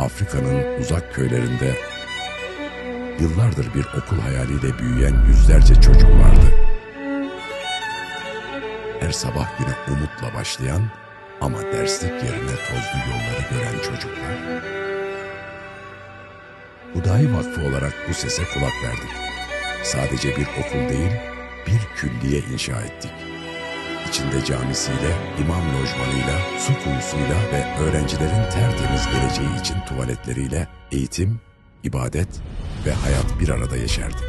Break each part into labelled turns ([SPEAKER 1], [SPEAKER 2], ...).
[SPEAKER 1] Afrika'nın uzak köylerinde yıllardır bir okul hayaliyle büyüyen yüzlerce çocuk vardı. Her sabah güne umutla başlayan ama derslik yerine tozlu yolları gören çocuklar. Hudayi Vakfı olarak bu sese kulak verdik. Sadece bir okul değil, bir külliye inşa ettik. İçinde camisiyle, imam lojmanıyla, su kuyusuyla ve öğrencilerin tertemiz geleceği için tuvaletleriyle eğitim, ibadet ve hayat bir arada yeşerdi.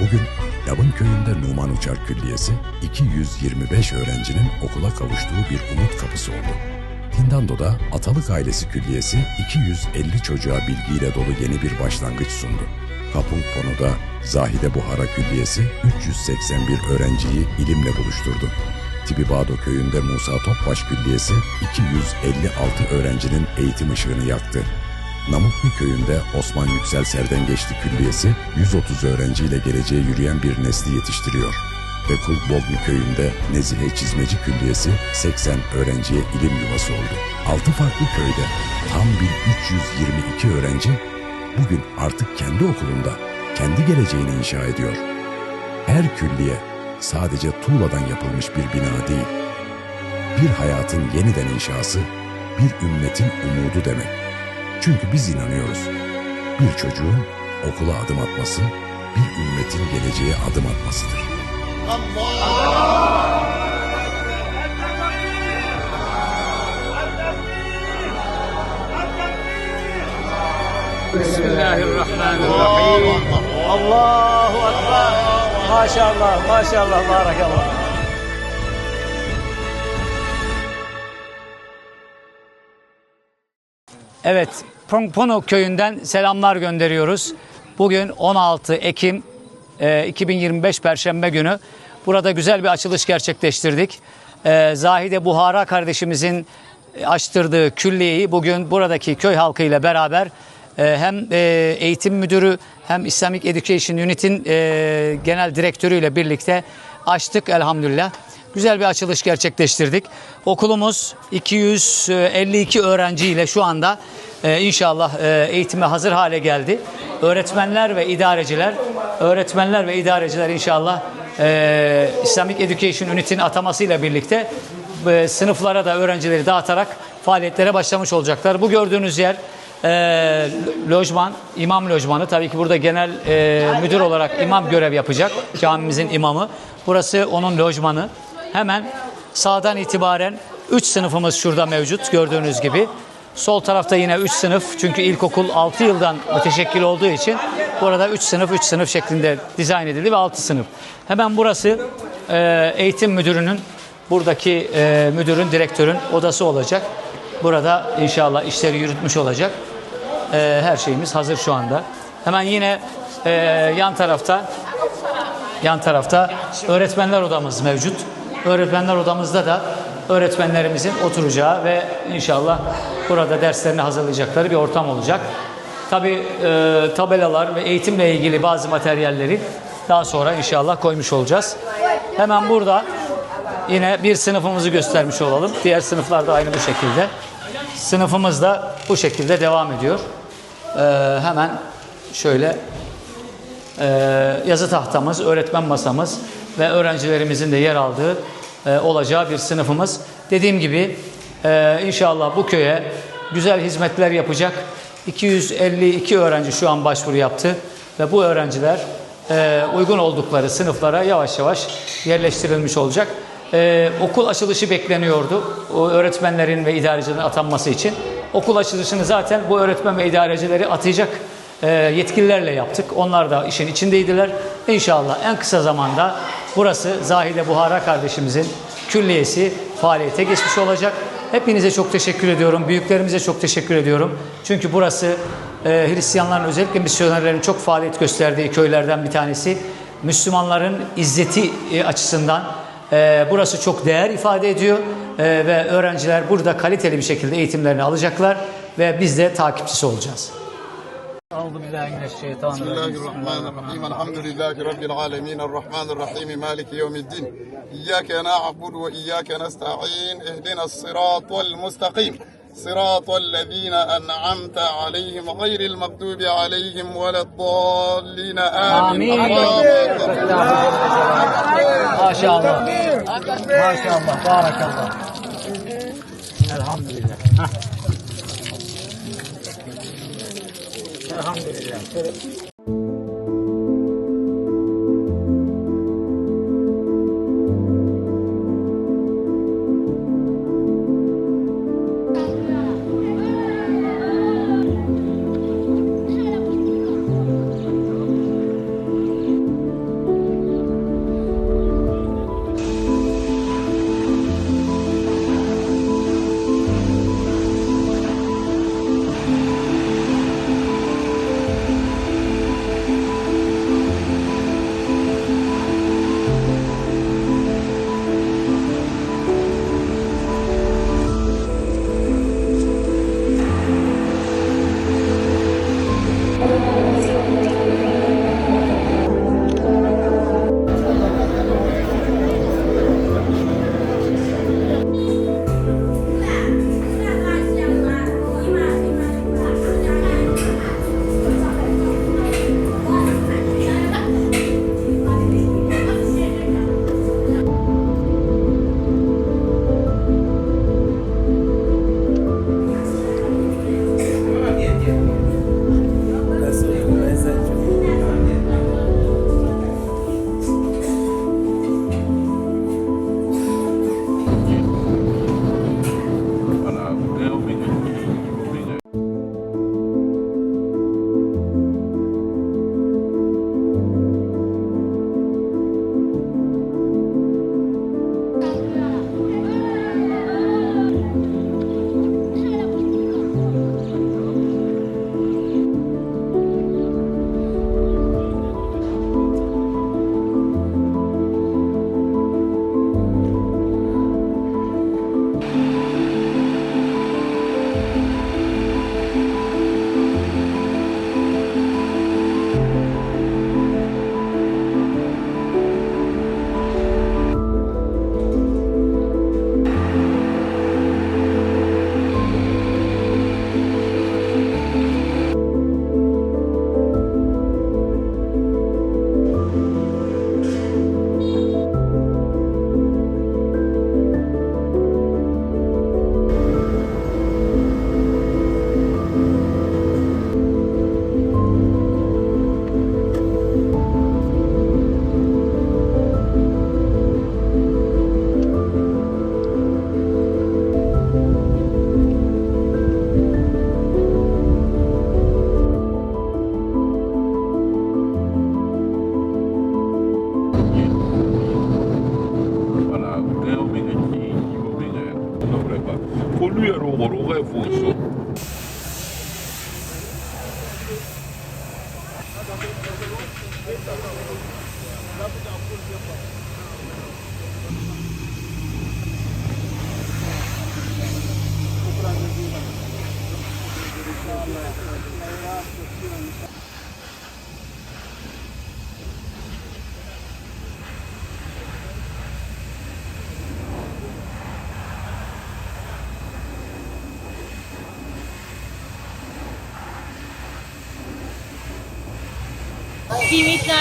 [SPEAKER 1] Bugün Yabın köyünde Numan Uçar Külliyesi 225 öğrencinin okula kavuştuğu bir umut kapısı oldu. Tindando'da Atalık Ailesi Külliyesi 250 çocuğa bilgiyle dolu yeni bir başlangıç sundu. Kapunkonu'da Zahide Buhara Külliyesi 381 öğrenciyi ilimle buluşturdu. Tibibado köyünde Musa Topbaş Külliyesi 256 öğrencinin eğitim ışığını yaktı. Namıklı köyünde Osman Yüksel Serdengeçli Külliyesi 130 öğrenciyle geleceğe yürüyen bir nesli yetiştiriyor. Ve Kulbolglu köyünde Nezihe Çizmeci Külliyesi 80 öğrenciye ilim yuvası oldu. 6 farklı köyde tam bir 322 öğrenci bugün artık kendi okulunda kendi geleceğini inşa ediyor. Her külliye sadece tuğladan yapılmış bir bina değil, bir hayatın yeniden inşası, bir ümmetin umudu demek. Çünkü biz inanıyoruz. Bir çocuğun okula adım atması, bir ümmetin geleceğe adım atmasıdır.
[SPEAKER 2] Allah! Allah! Bismillahirrahmanirrahim. Allahu Ekber. Maşallah, maşallah, barakallah. Evet, Pono köyünden selamlar gönderiyoruz. Bugün 16 Ekim e, 2025 Perşembe günü. Burada güzel bir açılış gerçekleştirdik. E, Zahide Buhara kardeşimizin açtırdığı külliyeyi bugün buradaki köy halkıyla beraber hem e, eğitim müdürü hem Islamic Education Unit'in e, genel direktörüyle birlikte açtık elhamdülillah. Güzel bir açılış gerçekleştirdik. Okulumuz 252 öğrenciyle şu anda e, inşallah eğitime hazır hale geldi. Öğretmenler ve idareciler, öğretmenler ve idareciler inşallah Islamic Education Unit'in atamasıyla birlikte sınıflara da öğrencileri dağıtarak faaliyetlere başlamış olacaklar. Bu gördüğünüz yer e, lojman, imam lojmanı. Tabii ki burada genel e, müdür olarak imam görev yapacak. Camimizin imamı. Burası onun lojmanı. Hemen sağdan itibaren 3 sınıfımız şurada mevcut gördüğünüz gibi. Sol tarafta yine 3 sınıf çünkü ilkokul 6 yıldan müteşekkil olduğu için burada 3 sınıf 3 sınıf şeklinde dizayn edildi ve 6 sınıf. Hemen burası e, eğitim müdürünün buradaki e, müdürün direktörün odası olacak. Burada inşallah işleri yürütmüş olacak. E, her şeyimiz hazır şu anda. Hemen yine e, yan tarafta yan tarafta öğretmenler odamız mevcut. Öğretmenler odamızda da öğretmenlerimizin oturacağı ve inşallah burada derslerini hazırlayacakları bir ortam olacak. Tabi tabelalar ve eğitimle ilgili bazı materyalleri daha sonra inşallah koymuş olacağız. Hemen burada yine bir sınıfımızı göstermiş olalım. Diğer sınıflar da aynı bu şekilde. Sınıfımız da bu şekilde devam ediyor. Ee, hemen şöyle e, yazı tahtamız, öğretmen masamız ve öğrencilerimizin de yer aldığı e, olacağı bir sınıfımız. Dediğim gibi e, inşallah bu köye güzel hizmetler yapacak 252 öğrenci şu an başvuru yaptı ve bu öğrenciler e, uygun oldukları sınıflara yavaş yavaş yerleştirilmiş olacak. E, okul açılışı bekleniyordu o öğretmenlerin ve idarecilerin atanması için. Okul açılışını zaten bu öğretmen ve idarecileri atayacak e, yetkililerle yaptık. Onlar da işin içindeydiler. İnşallah en kısa zamanda burası Zahide Buhara kardeşimizin külliyesi faaliyete geçmiş olacak. Hepinize çok teşekkür ediyorum. Büyüklerimize çok teşekkür ediyorum. Çünkü burası e, Hristiyanların özellikle misyonerlerin çok faaliyet gösterdiği köylerden bir tanesi. Müslümanların izzeti e, açısından burası çok değer ifade ediyor E, ve öğrenciler burada kaliteli bir şekilde eğitimlerini alacaklar ve biz de takipçisi olacağız.
[SPEAKER 3] أعوذ بالله من الشيطان
[SPEAKER 4] بسم الله الرحمن الرحيم الحمد لله رب العالمين الرحمن الرحيم مالك يوم الدين إياك نعبد وإياك نستعين اهدنا الصراط المستقيم صراط الذين أنعمت عليهم غير المغضوب عليهم ولا الضالين آمين
[SPEAKER 2] Amin.
[SPEAKER 4] الله أكبر
[SPEAKER 2] Maşallah. Maşallah. Barakallah. Elhamdülillah. Hah. Elhamdülillah.
[SPEAKER 5] Voilà,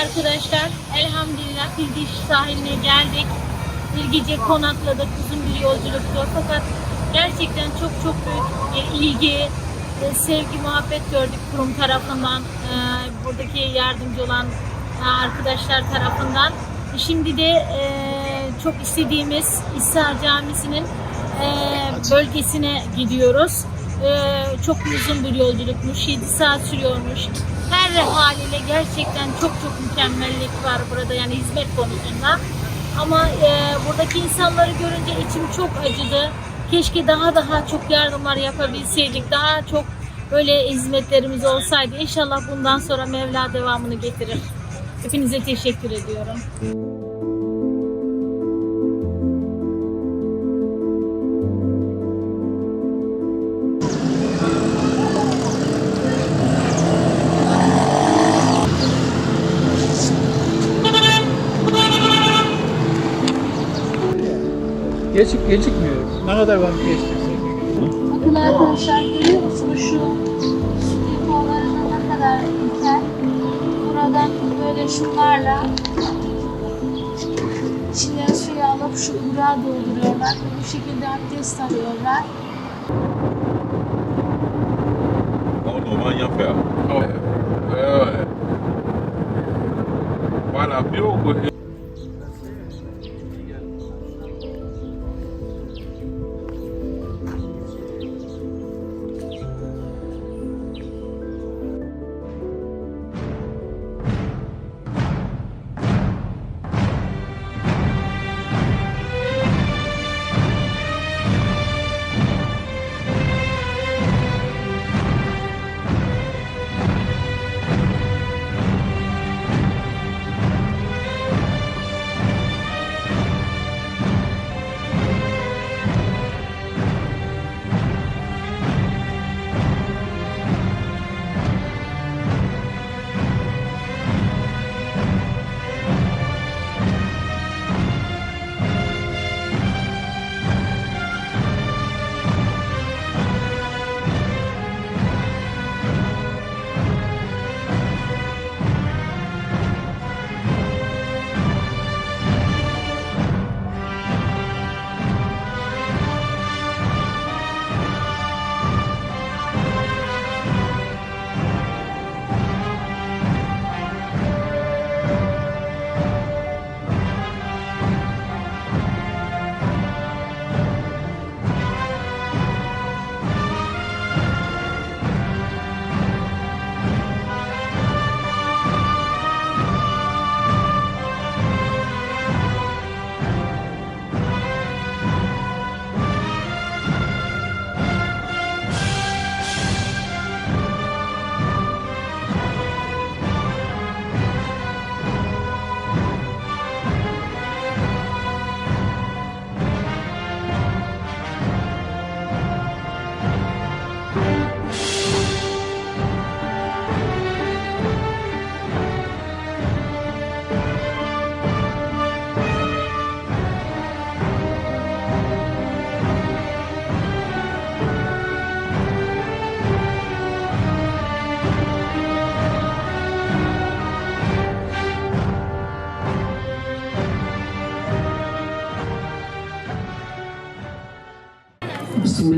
[SPEAKER 6] arkadaşlar, elhamdülillah Bilgiç sahiline geldik. Bilgice konakladık, uzun bir yolculuktu. Fakat gerçekten çok çok büyük bir ilgi, e, sevgi, muhabbet gördük kurum tarafından, e, buradaki yardımcı olan e, arkadaşlar tarafından. Şimdi de e, çok istediğimiz İsa Camisi'nin e, bölgesine gidiyoruz. Çok uzun bir yolculukmuş. 7 saat sürüyormuş. Her haliyle gerçekten çok çok mükemmellik var burada yani hizmet konusunda. Ama e, buradaki insanları görünce içim çok acıdı. Keşke daha daha çok yardımlar yapabilseydik. Daha çok böyle hizmetlerimiz olsaydı. İnşallah bundan sonra Mevla devamını getirir. Hepinize teşekkür ediyorum.
[SPEAKER 3] Geçik gecikmiyor. Ne kadar vakit geçti?
[SPEAKER 6] Bakın arkadaşlar görüyor musunuz şu depolarına ne kadar ilkel. Buradan böyle şunlarla içine suyu alıp şu ıbrağı dolduruyorlar. Bu şekilde abdest alıyorlar.
[SPEAKER 5] On nous va rien faire. Voilà, que.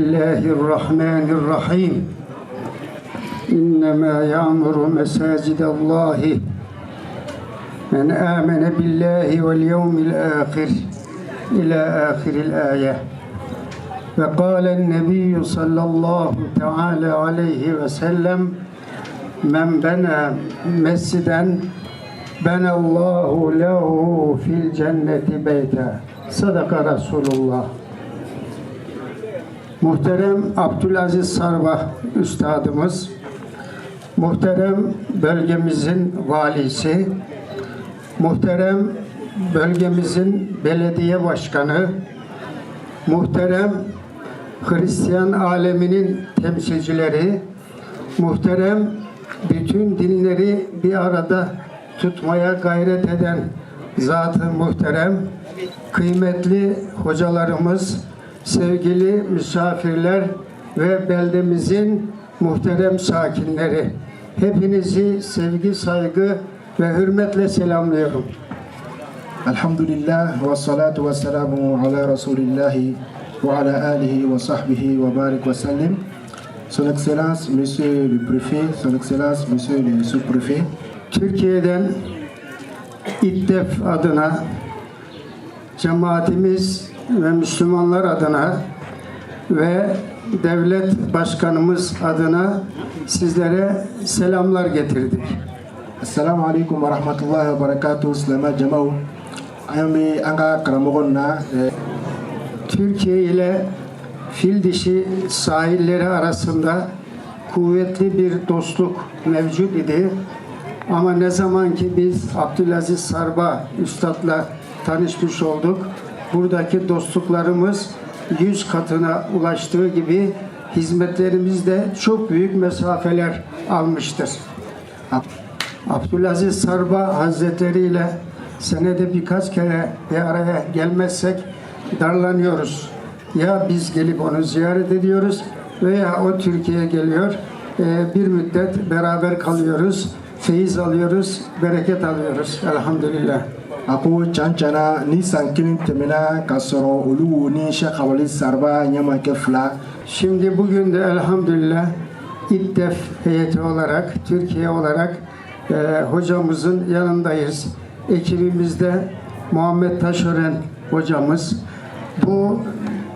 [SPEAKER 7] الله الرحمن الرحيم إنما يعمر مساجد الله من آمن بالله واليوم الآخر إلى آخر الآية وقال النبي صلى الله تعالى عليه وسلم من بنى مسجدا بنى الله له في الجنة بيتا صدق رسول الله Muhterem Abdülaziz Sarvah Üstadımız, muhterem bölgemizin valisi, muhterem bölgemizin belediye başkanı, muhterem Hristiyan aleminin temsilcileri, muhterem bütün dinleri bir arada tutmaya gayret eden zat-ı muhterem, kıymetli hocalarımız, sevgili misafirler ve beldemizin muhterem sakinleri. Hepinizi sevgi, saygı ve hürmetle selamlıyorum.
[SPEAKER 8] Alhamdulillah ve salatu ve selamu ala Resulillahi ve ala alihi ve sahbihi ve barik ve sellim. Son Excellence, Monsieur le Préfet, Son Excellence, Monsieur le Sous-Préfet,
[SPEAKER 7] Türkiye'den İddef adına cemaatimiz ve Müslümanlar adına ve devlet başkanımız adına sizlere selamlar getirdik.
[SPEAKER 8] Assalamu alaikum wa rahmatullahi wa barakatuh, Selamat Jamau. Ayami anga karamogon na eh,
[SPEAKER 7] Türkiye ile fil dişi sahilleri arasında kuvvetli bir dostluk mevcut idi. Ama ne zaman ki biz Abdülaziz Sarba Üstad'la tanışmış olduk, buradaki dostluklarımız yüz katına ulaştığı gibi hizmetlerimiz de çok büyük mesafeler almıştır. Abdülaziz Sarba Hazretleri ile senede birkaç kere bir araya gelmezsek darlanıyoruz. Ya biz gelip onu ziyaret ediyoruz veya o Türkiye'ye geliyor. Ee, bir müddet beraber kalıyoruz. Feyiz alıyoruz, bereket alıyoruz. Elhamdülillah.
[SPEAKER 9] A ko can ni san kelen tɛmɛna k'a sɔrɔ olu ni sɛk awali saraba ɲɛma kɛ fila
[SPEAKER 7] Şimdi bugün de elhamdülillah İDDEF heyeti olarak, Türkiye olarak e, hocamızın yanındayız. Ekibimizde Muhammed Taşören hocamız. Bu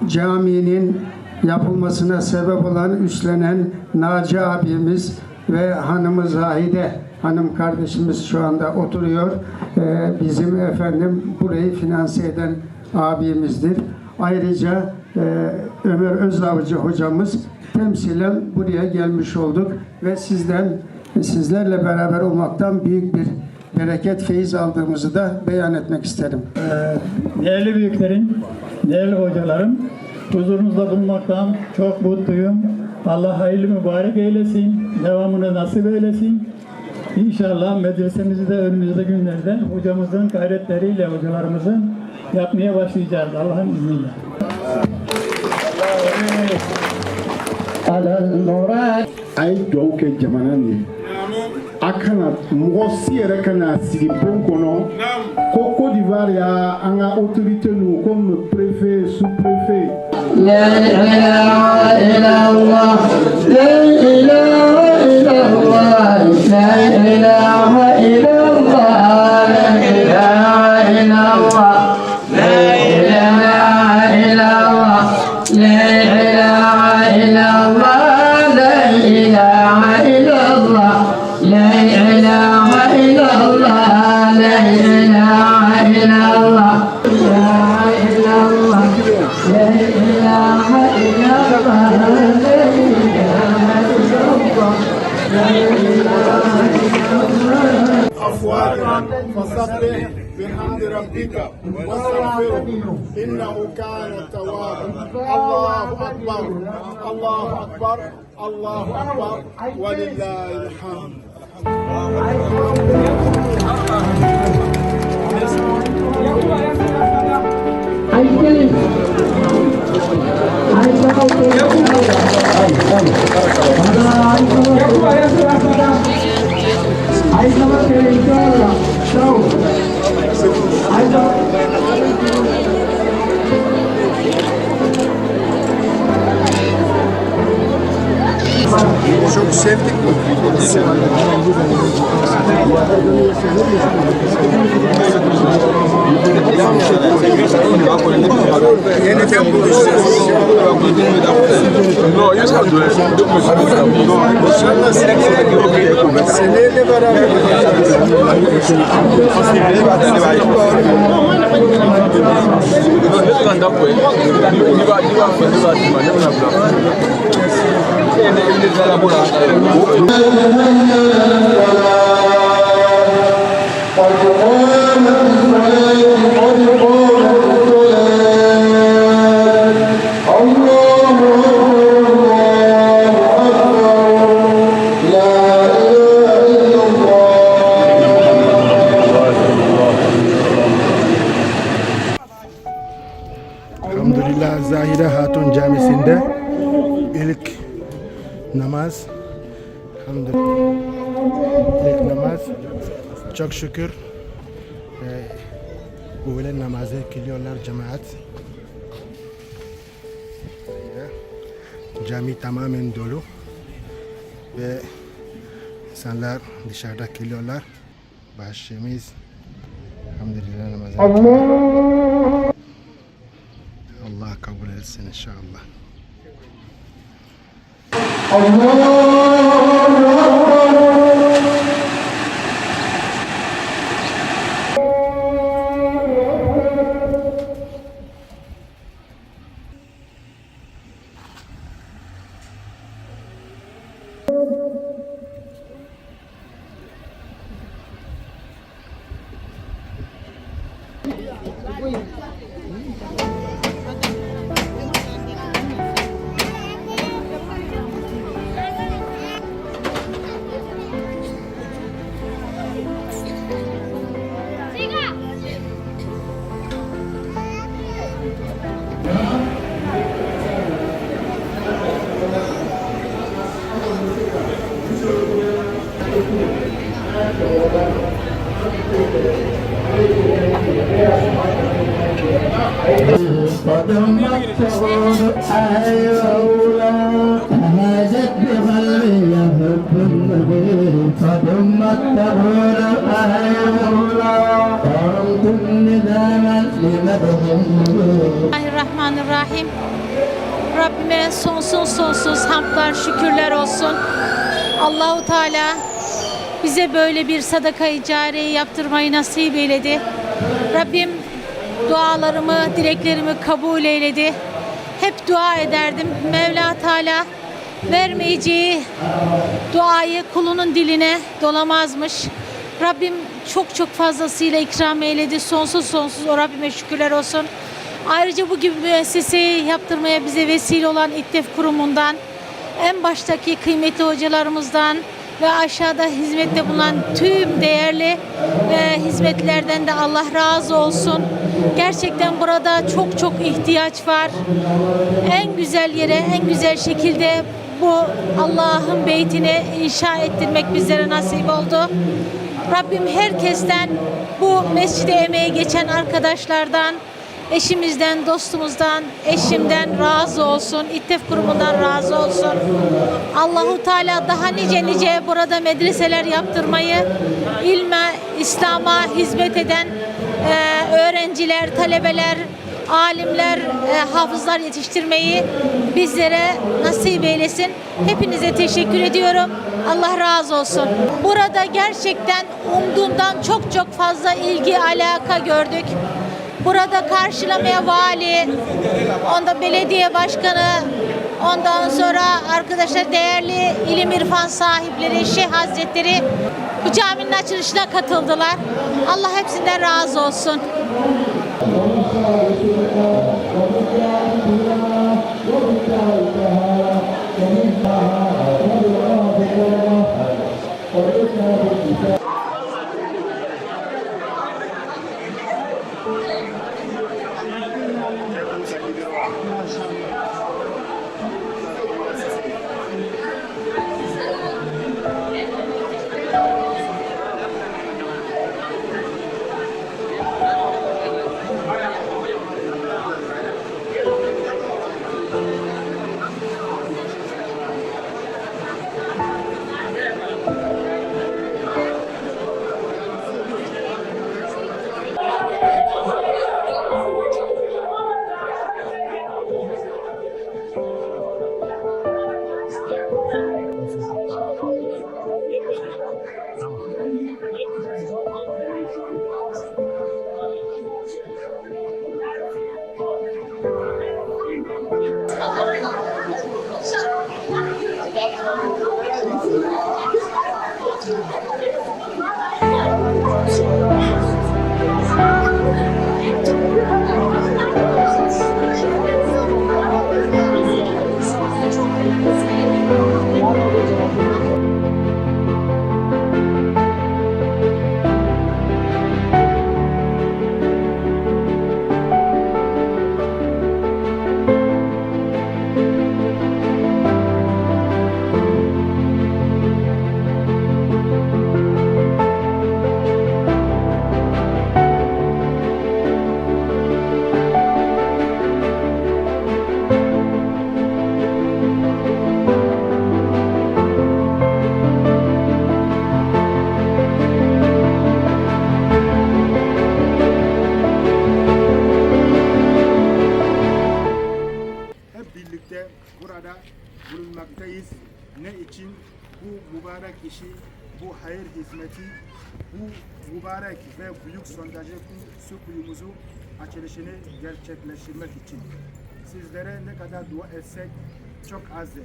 [SPEAKER 7] caminin yapılmasına sebep olan, üstlenen Naci abimiz ve hanımı Zahide hanım kardeşimiz şu anda oturuyor. E, bizim efendim burayı finanse eden abimizdir. Ayrıca e, Ömer Özavcı hocamız temsilen buraya gelmiş olduk ve sizden sizlerle beraber olmaktan büyük bir bereket, feyiz aldığımızı da beyan etmek isterim.
[SPEAKER 10] Değerli büyüklerim, değerli hocalarım, huzurunuzda bulunmaktan çok mutluyum. Allah hayırlı mübarek eylesin, devamını nasip eylesin. İnşallah medresemizi de önümüzde günlerde hocamızın gayretleriyle hocalarımızın yapmaya başlayacağız Allah'ın izniyle.
[SPEAKER 9] A ye dugawu kɛ jamana nin sigi bon kɔnɔ ko y'a an ka nu comme préfet
[SPEAKER 10] sous préfet. La ilaha illallah la ilaha لا إله
[SPEAKER 9] فسبح بحمد ربك واستغفره. إنه كان توابا. الله أكبر. الله أكبر. الله أكبر. ولله الحمد. No. I don't. Çok sevdik bu. Çok. Anything
[SPEAKER 11] No, you have to No,
[SPEAKER 9] Seneyle beraber. Lütfen da koy. Diba, diba, diba, diba, ne bana bula. Ne evde zara bula. Altyazı M.K. Elhamdülillah. İlk namaz. Çok şükür e, bu öğlen namazı kılıyorlar cemaat. Cami tamamen dolu ve insanlar dışarıda kılıyorlar. Başımız Elhamdülillah namazı. Allah kabul etsin inşallah.
[SPEAKER 6] Bismillahirrahmanirrahim. Böyle bir sadaka-i cariye yaptırmayı nasip eyledi. Rabbim dualarımı, dileklerimi kabul eyledi. Hep dua ederdim. Mevla Teala vermeyeceği duayı kulunun diline dolamazmış. Rabbim çok çok fazlasıyla ikram eyledi. Sonsuz sonsuz o Rabbime şükürler olsun. Ayrıca bu gibi müesseseyi yaptırmaya bize vesile olan İttef Kurumu'ndan, en baştaki kıymetli hocalarımızdan ve aşağıda hizmette bulunan tüm değerli e, hizmetlerden de Allah razı olsun. Gerçekten burada çok çok ihtiyaç var. En güzel yere, en güzel şekilde bu Allah'ın beytini inşa ettirmek bizlere nasip oldu. Rabbim herkesten bu mescide emeği geçen arkadaşlardan, eşimizden, dostumuzdan, eşimden razı olsun. İttef kurumundan razı olsun. Allahu Teala daha nice nice burada medreseler yaptırmayı, ilme, İslam'a hizmet eden e, öğrenciler, talebeler, alimler, e, hafızlar yetiştirmeyi bizlere nasip eylesin. Hepinize teşekkür ediyorum. Allah razı olsun. Burada gerçekten umduğumdan çok çok fazla ilgi, alaka gördük. Burada karşılamaya vali, onda belediye başkanı, ondan sonra arkadaşlar değerli ilim irfan sahipleri, şeyh hazretleri bu caminin açılışına katıldılar. Allah hepsinden razı olsun.
[SPEAKER 12] Hep Ne için? Bu mübarek işi, bu hayır hizmeti, bu mübarek ve büyük sondajı su kuyumuzu açılışını gerçekleştirmek için. Sizlere ne kadar dua etsek çok azdır.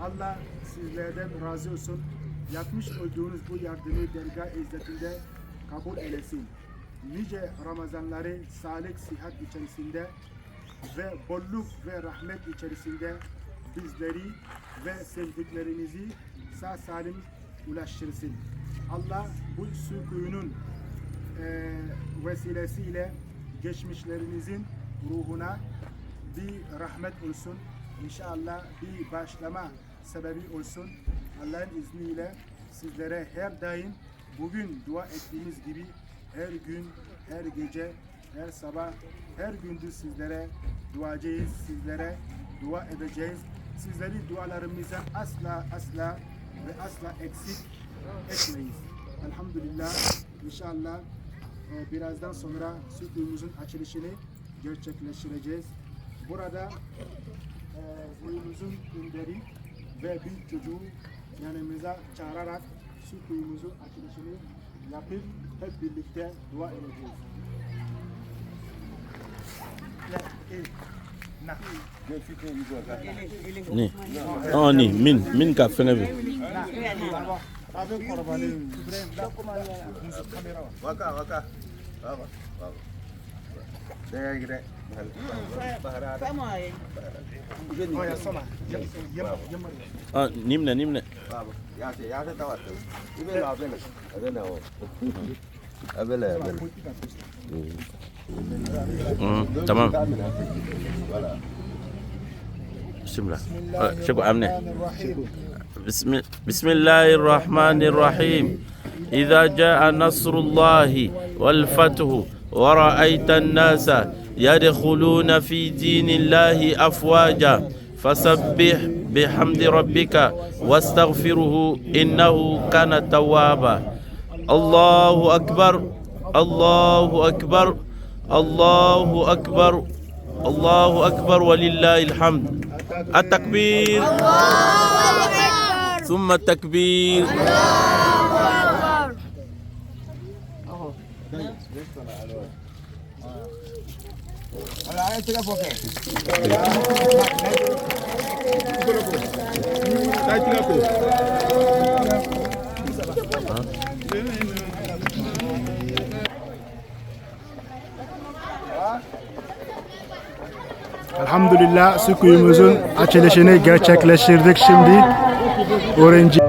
[SPEAKER 12] Allah sizlerden razı olsun. Yapmış olduğunuz bu yardımı dergah izzetinde kabul eylesin. Nice Ramazanları sağlık, sıhhat içerisinde ve bolluk ve rahmet içerisinde bizleri ve sevdiklerimizi sağ salim ulaştırsın. Allah bu su kuyunun eee vesilesiyle geçmişlerimizin ruhuna bir rahmet olsun. İnşallah bir başlama sebebi olsun. Allah'ın izniyle sizlere her daim bugün dua ettiğimiz gibi her gün, her gece her sabah, her gündüz sizlere duacağız, sizlere dua edeceğiz. Sizleri dualarımıza asla asla ve asla eksik etmeyiz. Elhamdülillah inşallah e, birazdan sonra stüdyomuzun açılışını gerçekleştireceğiz. Burada e, kuyumuzun ünderi ve bir çocuğu yanımıza çağırarak su kuyumuzun açılışını yapıp hep birlikte dua edeceğiz.
[SPEAKER 13] Ni. Oh ni, min, min ka fɛngɛ bɛ. ni minɛ ni minɛ
[SPEAKER 12] قبلها قبلها
[SPEAKER 13] تمام. بسم الله. آه، شكو أمنة. بسم, بسم الله الرحمن الرحيم. إذا جاء نصر الله والفتح ورأيت الناس يدخلون في دين الله أفواجا فسبح بحمد ربك واستغفره إنه كان توابا. الله أكبر الله أكبر الله أكبر الله أكبر ولله الحمد. التكبير. ثم التكبير.
[SPEAKER 12] Elhamdülillah su kuyumuzun açılışını gerçekleştirdik şimdi. Öğrenci